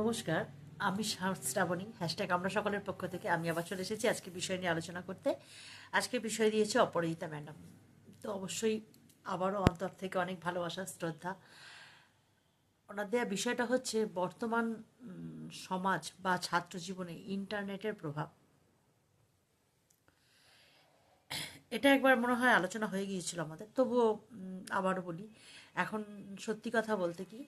নমস্কার, আমি শ্রাবণী হ্যাশট্যাগ আমরা সকলের পক্ষ থেকে আমি আবার চলে এসেছি আজকে বিষয় নিয়ে আলোচনা করতে। আজকে বিষয় দিয়েছে অপরাজিতা ম্যাডাম। তো অবশ্যই আবারও অন্তর থেকে অনেক ভালোবাসা, শ্রদ্ধা। ওনার দেওয়া বিষয়টা হচ্ছে বর্তমান সমাজ বা ছাত্র জীবনে ইন্টারনেটের প্রভাব। এটা একবার মনে হয় আলোচনা হয়ে গিয়েছিল আমাদের, তবুও আবারও বলি। এখন সত্যি কথা বলতে কি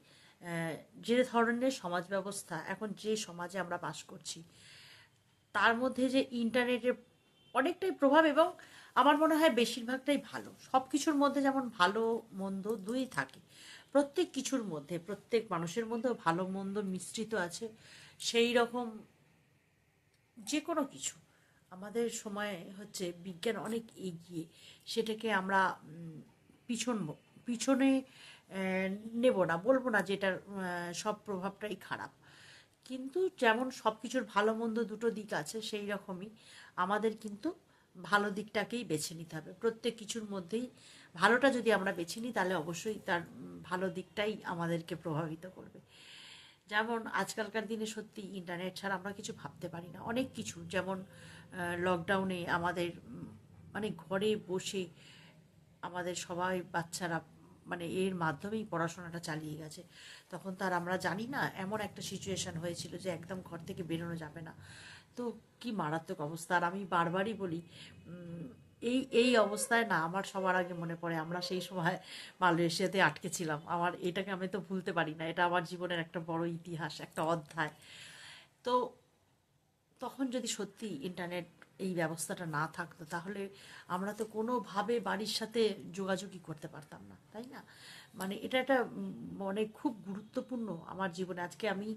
যে ধরনের সমাজ ব্যবস্থা এখন যে সমাজে আমরা বাস করছি, তার মধ্যে যে ইন্টারনেটের অনেকটাই প্রভাব এবং আমার মনে হয় বেশিরভাগটাই ভালো। সব কিছুর মধ্যে যেমন ভালো মন্দ দুই থাকে। প্রত্যেক কিছুর মধ্যে, প্রত্যেক মানুষের মধ্যেও ভালো মন্দ মিশ্রিত আছে। সেই রকম যে কোনো কিছু। আমাদের সময় হচ্ছে বিজ্ঞান অনেক এগিয়ে, সেটাকে আমরা পিছন পিছনে নেব না, বলব না যে এটার সব প্রভাবটাই খারাপ। কিন্তু যেমন সব কিছুর ভালো মন্দ দুটো দিক আছে সেই রকমই আমাদের কিন্তু ভালো দিকটাকেই বেছে নিতে হবে। প্রত্যেক কিছুর মধ্যেই ভালোটা যদি আমরা বেছে নিই, তাহলে অবশ্যই তার ভালো দিকটাই আমাদেরকে প্রভাবিত করবে। যেমন আজকালকার দিনে সত্যি ইন্টারনেট ছাড়া আমরা কিছু ভাবতে পারি না। অনেক কিছু, যেমন লকডাউনে আমাদের মানে ঘরে বসে আমাদের সবাই বাচ্চারা মানে এর মাধ্যমেই পড়াশোনাটা চালিয়ে গেছে। তখন তার আমরা জানি না, এমন একটা সিচুয়েশন হয়েছিল যে একদম ঘর থেকে বেরোনো যাবে না। তো কি মারাত্মক অবস্থা। আর আমি বারবারই বলি এই এই অবস্থায় না, আমার সবার আগে মনে পড়ে, আমরা সেই সময় মালয়েশিয়াতে আটকে ছিলাম। আমার এটাকে আমি তো ভুলতে পারি না, এটা আমার জীবনের একটা বড় ইতিহাস, একটা অধ্যায়। তো তখন যদি সত্যি ইন্টারনেট এই ব্যবস্থাটা না থাকতো, তাহলে আমরা তো কোনোভাবে বাড়ির সাথে যোগাযোগই করতে পারতাম না, তাই না? মানে এটা একটা মানে খুব গুরুত্বপূর্ণ আমার জীবনে। আজকে আমি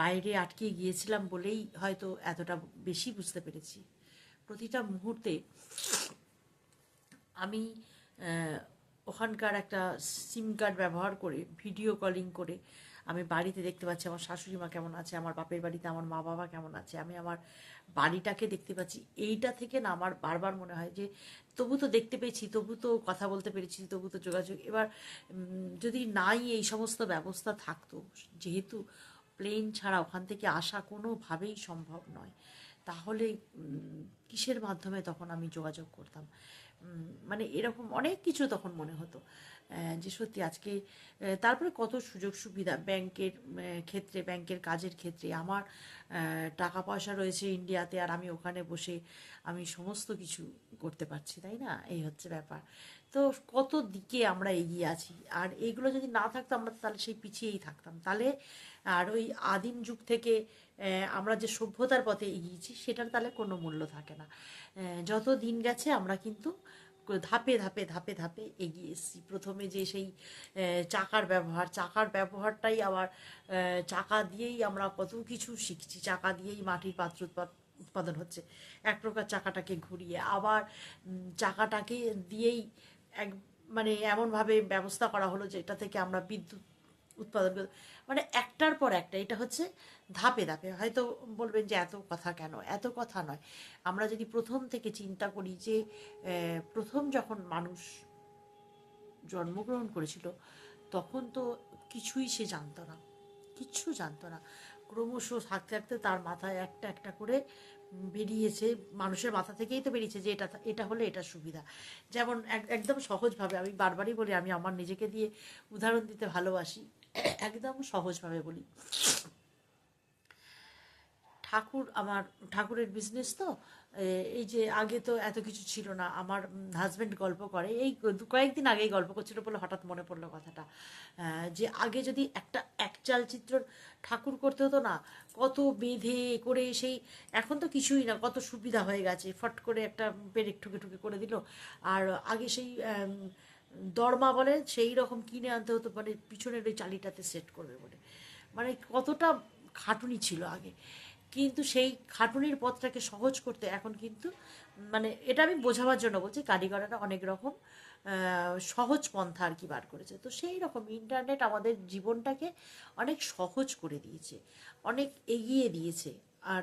বাইরে আটকে গিয়েছিলাম বলেই হয়তো এতটা বেশি বুঝতে পেরেছি। প্রতিটা মুহূর্তে আমি ওখানকার একটা সিম কার্ড ব্যবহার করে, ভিডিও কলিং করে আমি বাড়িতে দেখতে পাচ্ছি, আমার শাশুড়ি মা কেমন আছে, আমার বাপের বাড়িতে আমার মা বাবা কেমন আছে, আমি আমার বাড়িটাকে দেখতে পাচ্ছি। এইটা থেকে না আমার বারবার মনে হয় যে, তবু তো দেখতে পেয়েছি, তবু তো কথা বলতে পেরেছি, তবু তো যোগাযোগ। এবার যদি নাই এই সমস্ত ব্যবস্থা থাকতো, যেহেতু প্লেন ছাড়া ওখান থেকে আসা কোনোভাবেই সম্ভব নয়, তাহলে কিসের মাধ্যমে তখন আমি যোগাযোগ করতাম? মানে এরকম অনেক কিছু তখন মনে হতো। যে সত্যি আজকে তারপরে কত সুযোগ সুবিধা ব্যাংকের ক্ষেত্রে, ব্যাংকের কাজের ক্ষেত্রে। আমার টাকা পয়সা রয়েছে ইন্ডিয়াতে আর আমি ওখানে বসে আমি সমস্ত কিছু করতে পারছি, তাই না? এই হচ্ছে ব্যাপার। তো কত দিকে আমরা এগিয়ে আছি? আর এইগুলো যদি না থাকতো আমরা তাহলে সেই পিছিয়েই থাকতাম। তাহলে আর ওই আদিম যুগ থেকে আমরা যে সভ্যতার পথে এগিয়েছি, সেটার তাহলে কোনো মূল্য থাকে না। যত দিন গেছে আমরা কিন্তু ধাপে ধাপে ধাপে ধাপে এগিয়ে এসেছি। প্রথমে যে সেই চাকার ব্যবহার, চাকার ব্যবহারটাই আবার চাকা দিয়েই আমরা কত কিছু শিখছি। চাকা দিয়েই মাটির পাত্র উৎপাদন হচ্ছে। এক প্রকার চাকাটাকে ঘুরিয়ে আবার চাকাটাকে দিয়েই এক মানে এমনভাবে ব্যবস্থা করা হলো যে এটা থেকে আমরা বিদ্যুৎ উৎপাদন মানে একটার পর একটা, এটা হচ্ছে ধাপে ধাপে। হয়তো বলবেন যে এত কথা কেন? এত কথা নয়। আমরা যদি প্রথম থেকে চিন্তা করি যে প্রথম যখন মানুষ জন্মগ্রহণ করেছিল, তখন তো কিছুই সে জানতো না। কিচ্ছু জানতো না। ক্রমশ থাকতে থাকতে তার মাথায় একটা একটা করে বেরিয়েছে, মানুষের মাথা থেকেই তো বেরিয়েছে যে এটা এটা হলে এটা সুবিধা। যেমন এক- একদম সহজভাবে আমি বারবারই বলি, আমি আমার নিজেকে দিয়ে উদাহরণ দিতে ভালোবাসি। একদম সহজভাবে বলি। ঠাকুর আমার, ঠাকুরের বিজনেস তো এই যে আগে তো এত কিছু ছিল না, আমার হাজব্যান্ড গল্প করে, এই কয়েকদিন আগেই গল্প করছিল বলে হঠাৎ মনে পড়ল কথাটা। যে আগে যদি একটা, এক চালচিত্র ঠাকুর করতে হতো না, কত বেঁধে করে সেই, এখন তো কিছুই না, কত সুবিধা হয়ে গেছে, ফট করে একটা পেরেক ঠুকে ঠুকে করে দিল। আর আগে সেই দরমা বলে, সেই রকম কিনে আনতে হতো মানে পিছনের ওই চালিটাতে সেট করবে বলে। মানে কতটা খাটুনি ছিল আগে। কিন্তু সেই খাটুনির পথটাকে সহজ করতে এখন কিন্তু মানে এটা আমি বোঝাবার জন্য বলছি, কারিগররা অনেক রকম সহজ পন্থা আর কি বার করেছে। তো সেই রকম ইন্টারনেট আমাদের জীবনটাকে অনেক সহজ করে দিয়েছে, অনেক এগিয়ে দিয়েছে। আর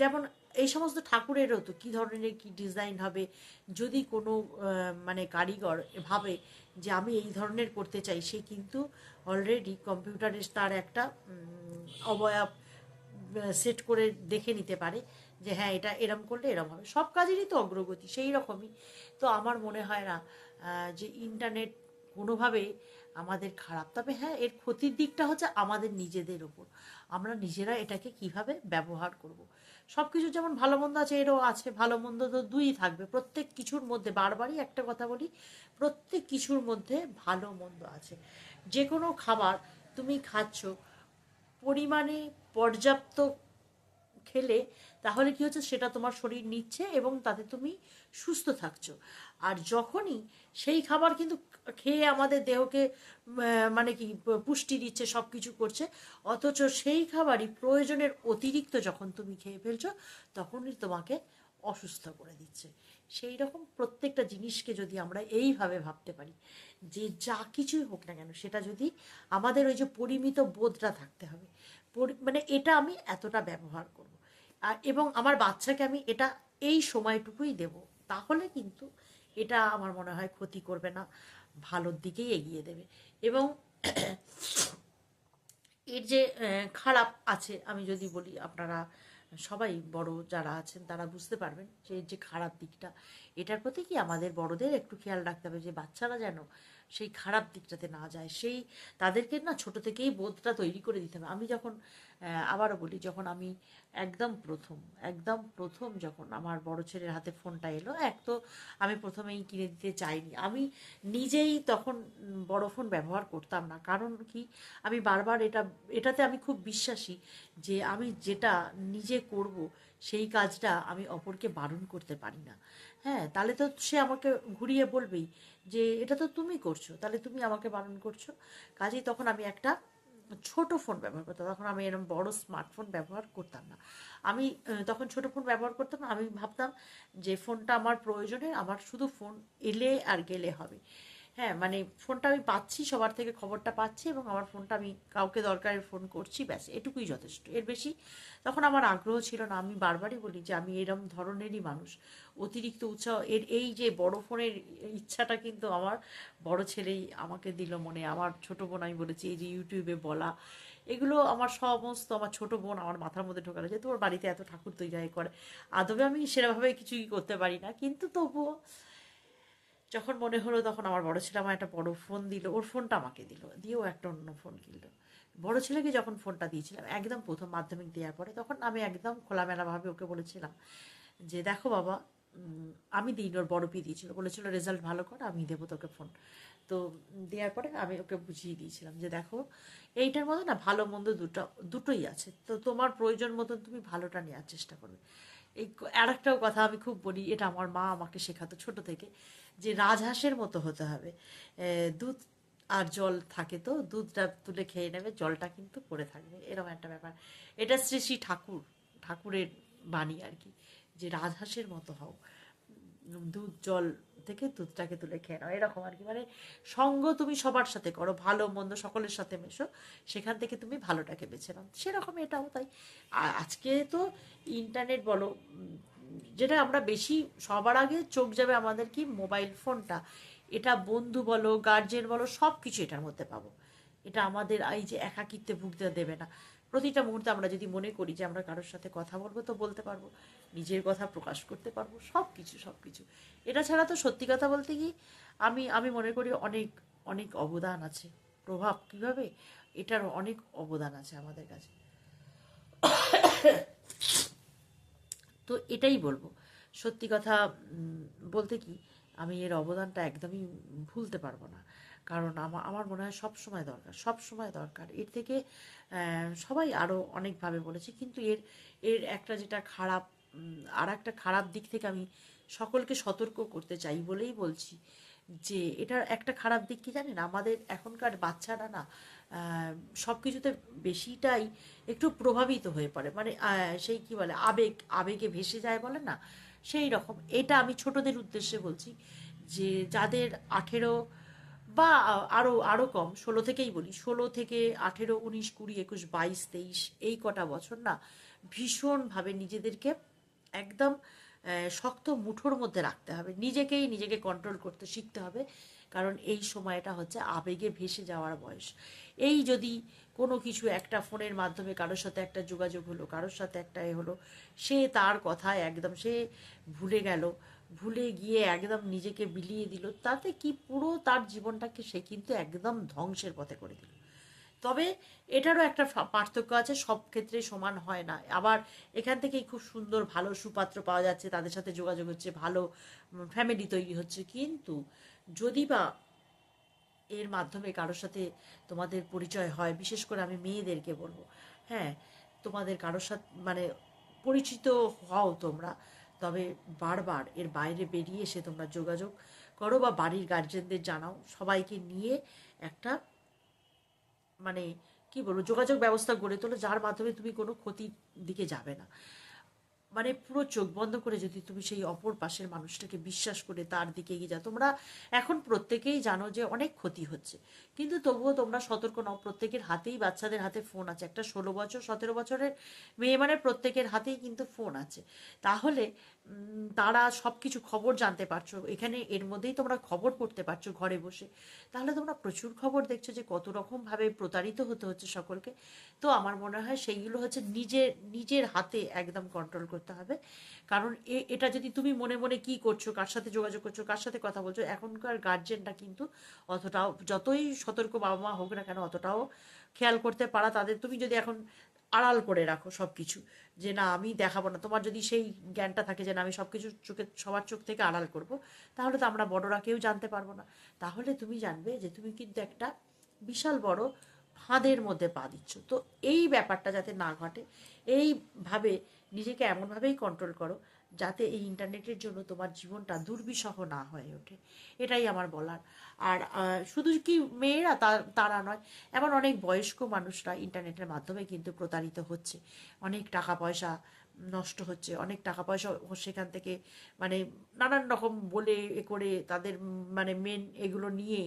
যেমন এই সমস্ত ঠাকুরেরও তো কী ধরনের কি ডিজাইন হবে? যদি কোনো মানে কারিগর ভাবে যে আমি এই ধরনের করতে চাই, সে কিন্তু অলরেডি কম্পিউটারে তার একটা অবয়ব সেট করে দেখে নিতে পারে যে হ্যাঁ এটা এরম করলে এরম হবে। সব কাজেরই তো অগ্রগতি, সেই রকমই। তো আমার মনে হয় না যে ইন্টারনেট কোনোভাবেই আমাদের খারাপ। তবে হ্যাঁ এর ক্ষতির দিকটা হচ্ছে আমাদের নিজেদের ওপর আমরা নিজেরা এটাকে কীভাবে ব্যবহার করব। সব কিছু যেমন ভালো মন্দ আছে, এরও আছে। ভালো মন্দ তো দুই থাকবে। প্রত্যেক কিছুর মধ্যে, বারবারই একটা কথা বলি, প্রত্যেক কিছুর মধ্যে ভালো মন্দ আছে। যে কোনো খাবার তুমি খাচ্ছ, পরিমাণে পর্যাপ্ত খেলে, তাহলে কি হচ্ছে সেটা তোমার শরীর নিচ্ছে এবং তাতে তুমি সুস্থ থাকছো। আর যখনই সেই খাবার কিন্তু খেয়ে আমাদের দেহকে মানে কি, পুষ্টি দিচ্ছে সব কিছু করছে, অথচ সেই খাবারই প্রয়োজনের অতিরিক্ত যখন তুমি খেয়ে ফেলছো, তখনই তোমাকে অসুস্থ করে দিচ্ছে। সেই রকম প্রত্যেকটা জিনিসকে যদি আমরা এইভাবে ভাবতে পারি, যে যা কিছুই হোক না কেন, সেটা যদি আমাদের ওই যে পরিমিত বোধটা থাকতে হবে মানে এটা আমি এতটা ব্যবহার করব। আর এবং আমার বাচ্চাকে আমি এটা এই সময়টুকুই দেব। তাহলে কিন্তু এটা আমার মনে হয় ক্ষতি করবে না, ভালোর দিকেই এগিয়ে দেবে। এবং এর যে খারাপ আছে, আমি যদি বলি, আপনারা সবাই বড় যারা আছেন, তারা বুঝতে পারবেন যে যে খারাপ দিকটা, এটার প্রতি কি আমাদের বড়দের একটু খেয়াল রাখতে হবে যে, বাচ্চারা যেন সেই খারাপ দিকটাতে না যায়, সেই তাদেরকে না ছোট থেকেই বোধটা তৈরি করে দিতে হবে। আমি যখন আবারও বলি, যখন আমি একদম প্রথম একদম প্রথম যখন আমার বড় ছেলের হাতে ফোনটা এলো, এক তো আমি প্রথমেই কিনে দিতে চাইনি। আমি নিজেই তখন বড় ফোন ব্যবহার করতাম না। কারণ কি? আমি বারবার এটা, এটাতে আমি খুব বিশ্বাসী যে আমি যেটা নিজে করব সেই কাজটা আমি অপরকে বারণ করতে পারি না। হ্যাঁ তাহলে তো সে আমাকে ঘুরিয়ে বলবেই যে, এটা তো তুমি করছ, তাহলে তুমি আমাকে বারণ করছ। কাজেই তখন আমি একটা ছোট ফোন ব্যবহার করতাম। তখন আমি এরকম বড় স্মার্টফোন ব্যবহার করতাম না। আমি তখন ছোট ফোন ব্যবহার করতাম না। আমি ভাবতাম যে, ফোনটা আমার প্রয়োজনে আমার শুধু ফোন এলে আর গেলে হবে। হ্যাঁ মানে ফোনটা আমি পাচ্ছি, সবার থেকে খবরটা পাচ্ছি এবং আমার ফোনটা আমি কাউকে দরকারের ফোন করছি, ব্যাস, এটুকুই যথেষ্ট। এর বেশি তখন আমার আগ্রহ ছিল না। আমি বারবারই বলি যে আমি এরম ধরনেরই মানুষ। অতিরিক্ত উৎসাহ, এর এই যে বড় ফোনের ইচ্ছাটা কিন্তু আমার বড় ছেলেই আমাকে দিল মনে। আমার ছোট বোন আমি বলেছি, এই যে ইউটিউবে বলা, এগুলো আমার সমস্ত, আমার ছোট বোন আমার মাথার মধ্যে ঢোকালো যে তোর বাড়িতে এত ঠাকুর তৈরি করে। আদবে আমি সেরকমভাবে কিছুই করতে পারি না, কিন্তু তবুও যখন মনে হলো তখন আমার বড় ছেলে আমার একটা বড় ফোন দিল, ওর ফোনটা আমাকে দিল, দিয়েও একটা অন্য ফোন কিনলো। বড় ছেলেকে যখন ফোনটা দিয়েছিলাম, একদম প্রথম মাধ্যমিক দেওয়ার পরে তখন আমি একদম খোলামেলাভাবে ওকে বলেছিলাম যে, দেখো বাবা আমি দিই ওর বড় পি দিয়েছিল। বলেছিল, রেজাল্ট ভালো কর, আমি দেবো তোকে ফোন তো দেওয়ার পরে আমি ওকে বুঝিয়ে দিয়েছিলাম যে, দেখো, এইটার মধ্যে না ভালো মন্দ দুটো, দুটোই আছে। তো তোমার প্রয়োজন মতন তুমি ভালোটা নেওয়ার চেষ্টা করবে। এই আর একটাও কথা আমি খুব বলি, এটা আমার মা আমাকে শেখাতো ছোট থেকে। যে রাজহাঁসের মতো হতে হবে। দুধ আর জল থাকে তো, দুধটা তুলে খেয়ে নেবে, জলটা কিন্তু পড়ে থাকবে। এরকম একটা ব্যাপার। এটা শ্রী শ্রী ঠাকুর, ঠাকুরের বাণী আর কি, যে রাজহাঁসের মতো হও। দুধ, জল থেকে দুধটাকে তুলে খেয়ে নাও। এরকম আর কি। মানে সঙ্গ তুমি সবার সাথে করো, ভালো মন্দ সকলের সাথে মেশো, সেখান থেকে তুমি ভালোটাকে বেছে নাও। সেরকম এটাও তাই। আজকে তো ইন্টারনেট বলো যেটা আমরা বেশি সবার আগে চোখ যাবে আমাদের কি মোবাইল ফোনটা। এটা বন্ধু বলো গার্জেন বলো সব কিছু এটার মধ্যে পাবো। এটা আমাদের এই যে একাকিত্বে ভুগতে দেবে না। প্রতিটা মুহূর্তে আমরা যদি মনে করি যে আমরা কারোর সাথে কথা বলব তো বলতে পারব, নিজের কথা প্রকাশ করতে পারব সব কিছু সব কিছু এটা ছাড়া তো সত্যি কথা বলতে কি, আমি আমি মনে করি অনেক অনেক অবদান আছে। প্রভাব কীভাবে? এটার অনেক অবদান আছে আমাদের কাছে। তো এটাই বলব। সত্যি কথা বলতে কি, আমি এর অবদানটা একদমই ভুলতে পারব না। কারণ আমার আমার মনে হয় সব সময় দরকার সব সময় দরকার। এর থেকে সবাই আরও অনেকভাবে বলেছে, কিন্তু এর এর একটা যেটা খারাপ আর একটা খারাপ দিক থেকে আমি সকলকে সতর্ক করতে চাই বলেই বলছি যে, এটার একটা খারাপ দিক কি জানেন? আমাদের এখনকার বাচ্চারা না সব কিছুতে বেশিটাই একটু প্রভাবিত হয়ে পড়ে। মানে সেই কি বলে, আবেগ, আবেগে ভেসে যায় বলে না? সেই রকম। এটা আমি ছোটদের উদ্দেশ্যে বলছি যে, যাদের আঠেরো বা আরও আরও কম, ষোলো থেকেই বলি, ষোলো থেকে আঠেরো, উনিশ, কুড়ি, একুশ, বাইশ, তেইশ, এই কটা বছর না, ভীষণভাবে নিজেদেরকে একদম শক্ত মুঠোর মধ্যে রাখতে হবে। নিজেকেই নিজেকে কন্ট্রোল করতে শিখতে হবে। কারণ এই সময়টা হচ্ছে আবেগে ভেসে যাওয়ার বয়স। এই যদি কোনো কিছু একটা ফোনের মাধ্যমে কারোর সাথে একটা যোগাযোগ হলো, কারোর সাথে একটা এ হলো, সে তার কথায় একদম, সে ভুলে গেল, ভুলে গিয়ে একদম নিজেকে বিলিয়ে দিল, তাতে কি পুরো তার জীবনটাকে সে কিন্তু একদম ধ্বংসের পথে করে দিল। তবে এটারও একটা পার্থক্য আছে, সব ক্ষেত্রে সমান হয় না। আবার এখান থেকেই খুব সুন্দর ভালো সুপাত্র পাওয়া যাচ্ছে, তাদের সাথে যোগাযোগ হচ্ছে, ভালো ফ্যামিলি তৈরি হচ্ছে। কিন্তু যদি বা এর মাধ্যমে কারোর সাথে তোমাদের পরিচয় হয়, বিশেষ করে আমি মেয়েদেরকে বলব হ্যাঁ তোমাদের কারোর সাথে মানে পরিচিত হও তোমরা, তবে বারবার এর বাইরে বেরিয়ে এসে তোমরা যোগাযোগ করো বা বাড়ির গার্জেনদের জানাও, সবাইকে নিয়ে একটা মানে কি বলব, যোগাযোগ ব্যবস্থা গড়ে তোলো, যার মাধ্যমে তুমি কোনো ক্ষতির দিকে যাবে না। মানে পুরো চোখ বন্ধ করে যদি তুমি সেই অপর পাশের মানুষটাকে বিশ্বাস করে তার দিকে এগিয়ে যাও, তোমরা এখন প্রত্যেকেই জানো যে অনেক ক্ষতি হচ্ছে। কিন্তু তবুও তোমরা সতর্ক নাও, প্রত্যেকের হাতেই বাচ্চাদের হাতে ফোন আছে। একটা ষোলো বছর, সতেরো বছরের মেয়ে মানে প্রত্যেকের হাতেই কিন্তু ফোন আছে। তাহলে তারা সব কিছু খবর জানতে পারছ। এখানে এর মধ্যেই তোমরা খবর পড়তে পারছ ঘরে বসে। তাহলে তোমরা প্রচুর খবর দেখছ যে কত রকমভাবে প্রতারিত হতে হচ্ছে সকলকে। তো আমার মনে হয় সেইগুলো হচ্ছে নিজের নিজের হাতে একদম কন্ট্রোল করতে হবে। কারণ এটা যদি তুমি মনে মনে কি করছ, কার সাথে যোগাযোগ করছ, কার সাথে কথা বলছো, এখনকার গার্জেনটা কিন্তু অতটাও, যতই সতর্ক বাবা মা হোক না কেন, অতটাও খেয়াল করতে পারা। তাদের তুমি যদি এখন আড়াল করে রাখো সব কিছু যে না, আমি দেখাবো না। তোমার যদি সেই জ্ঞানটা থাকে যে না, আমি সব কিছু চোখে, সবার চোখ থেকে আড়াল করব, তাহলে তো আমরা বড়রা কেউ জানতে পারব না। তাহলে তুমি জানবে যে তুমি কিন্তু একটা বিশাল বড় ফাঁদের মধ্যে পা দিচ্ছ। তো এই ব্যাপারটা যাতে না ঘটে, এইভাবে নিজেকে এমনভাবেই কন্ট্রোল করো যাতে এই ইন্টারনেটের জন্য তোমার জীবনটা দুর্বিষহ না হয়ে ওঠে। এটাই আমার বলার। আর শুধু কি মেয়েরা তারা নয়, এমন অনেক বয়স্ক মানুষরা ইন্টারনেটের মাধ্যমে কিন্তু প্রতারিত হচ্ছে। অনেক টাকা পয়সা নষ্ট হচ্ছে, অনেক টাকা পয়সা সেখান থেকে মানে নানান রকম বলে এ করে তাদের মানে মেন এগুলো নিয়ে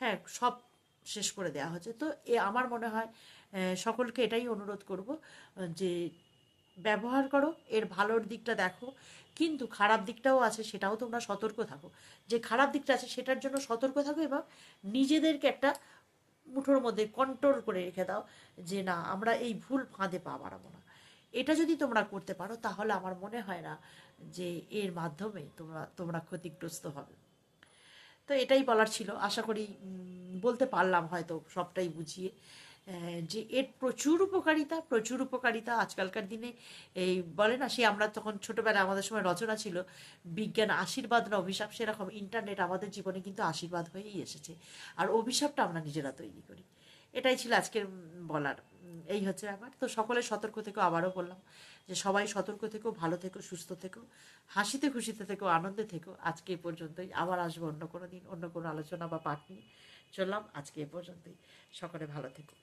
হ্যাঁ সব শেষ করে দেওয়া হচ্ছে। তো এ, আমার মনে হয় সকলকে এটাই অনুরোধ করব, যে ব্যবহার করো, এর ভালোর দিকটা দেখো, কিন্তু খারাপ দিকটাও আছে, সেটাও তোমরা সতর্ক থাকো। যে খারাপ দিকটা আছে, সেটার জন্য সতর্ক থাকো এবং নিজেদেরকে একটা মুঠোর মধ্যে কন্ট্রোল করে রেখে দাও যে না, আমরা এই ভুল ফাঁদে পা বাড়াবো না। এটা যদি তোমরা করতে পারো, তাহলে আমার মনে হয় না যে এর মাধ্যমে তোমরা তোমরা ক্ষতিগ্রস্ত হবে। তো এটাই বলার ছিল। আশা করি বলতে পারলাম হয়তো সবটাই বুঝিয়ে। যে এর প্রচুর উপকারিতা প্রচুর উপকারিতা আজকালকার দিনে। এই বলে না, সে আমরা তখন ছোটবেলায় আমাদের সময় রচনা ছিল, বিজ্ঞান আশীর্বাদ না অভিশাপ, সেরকম ইন্টারনেট আমাদের জীবনে কিন্তু আশীর্বাদ হয়েই এসেছে। আর অভিশাপটা আমরা নিজেরা তৈরি করি। এটাই ছিল আজকের বলার, এই হচ্ছে ব্যাপার। তো সকলে সতর্ক থেকেও আবারও বললাম যে সবাই সতর্ক থেকো, ভালো থেকো, সুস্থ থেকো, হাসিতে খুশিতে থেকো, আনন্দে থেকো। আজকে এ পর্যন্তই। আবার আসব অন্য কোনো দিন, অন্য কোনো আলোচনা বা পাঠ নিয়ে। চললাম আজকে এ পর্যন্তই। সকলে ভালো থেকো।